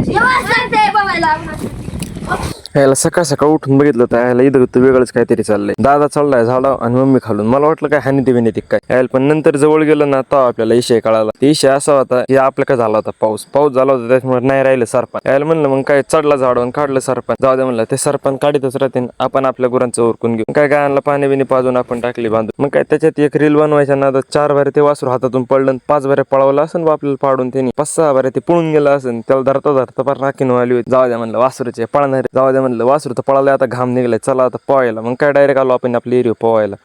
一万三千不买了 याला सकाळ सकाळ उठून बघितलं तर याला इथं तर वेगळंच काहीतरी चाललंय. दादा चाललाय झाडा आणि मम्मी खालून. मला वाटलं काय हानी ते विनीती काय. यायला पण नंतर जवळ गेलं ना तो आपल्याला इशय कळाला. ते इशय असा होता की आपला काय झाला होता? पाऊस. पाऊस झाला होता त्याच्यामुळे नाही राहिलं सरपण यायला म्हणलं मग काय चढला झाडून काढलं सरपण जाऊ दे म्हणलं ते सरपण काढतच राहते आपण आपल्या गुरांचं उरकून घेऊ. काय गायांना पाणी बिणी पाजून आपण टाकली बांधून. मग काय त्याच्यात एक रील बनवायच्या ना चार बारे ते वासरू हातातून पडलं पाच बारे पळवलं असं आपल्याला पाडून त्यांनी. पाच सहा बारे ते पळून गेलं असेल त्याला धरता धरता पार राखीन आली जाऊ द्या म्हणलं वासरूचे पळणारे. जाऊ द्या म्हणलं वासरू तर पळाले आता घाम निघलाय चला आता पोहायला मग काय डायरेक्ट आलो आपण आपली एरिया पोहायला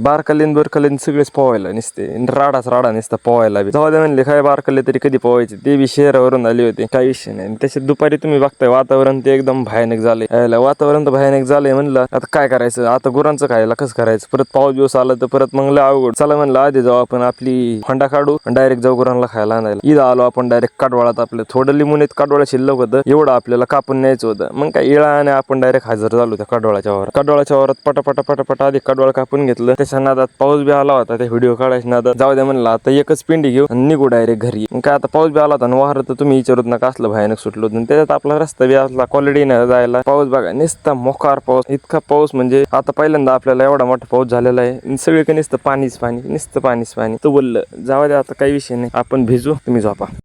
बारकालीन बरकालीन सगळेच पोहायला निसते. राडाच राडा निसता पोहायला बी. जाऊ दे म्हणले काय बारकाले तरी कधी पोहायचे? ते बी शहरावरून आले होते. काही विषय नाही. आणि त्याच्यात दुपारी तुम्ही बघताय वातावरण ते एकदम भयानक झाले वातावरण तर भयानक झालंय म्हणलं आता काय करायचं? आता गुरांचं खायला कसं करायचं? परत पाऊस दिवस आला तर परत मग लय अवघड. चला म्हणलं आधी जाऊ आपण आपली हंडा काढू डायरेक्ट जाऊ गुरांना खायला आणायला. इथं आलो आपण डायरेक्ट काटवाळात आपलं. थोडं लिमून काटवाळा शिल्लक होतं. एवढं आपल्याला कापून न्यायचं होतं. मग काय इळा आणि आपण डायरेक्ट हजर झालो त्या कडवाळाच्या वर कडवाळाच्या वरात पटापटा पटापटा आधी कडवाळ कापून घेतलं. त्याच्या नादात पाऊस बी आला होता त्या व्हिडिओ काढायच्या नादात. जाऊ द्या म्हणलं आता एकच पिंडी घेऊ आणि निघू डायरेक्ट घरी. काय आता पाऊस बी आला होता आणि वाहर तर तुम्ही विचारत नका असलं भयानक सुटलो त्याच्यात आपला रस्ता बी असला क्वालिटी नाही जायला. पाऊस बघा नुसता मोकार पाऊस. इतका पाऊस म्हणजे आता पहिल्यांदा आपल्याला एवढा मोठा पाऊस झालेला आहे. सगळीकडे नुसतं पाणीच पाणी नुसतं पाणीच पाणी. तो बोललं जाऊ द्या आता काही विषय नाही. आपण भिजू तुम्ही झोपा.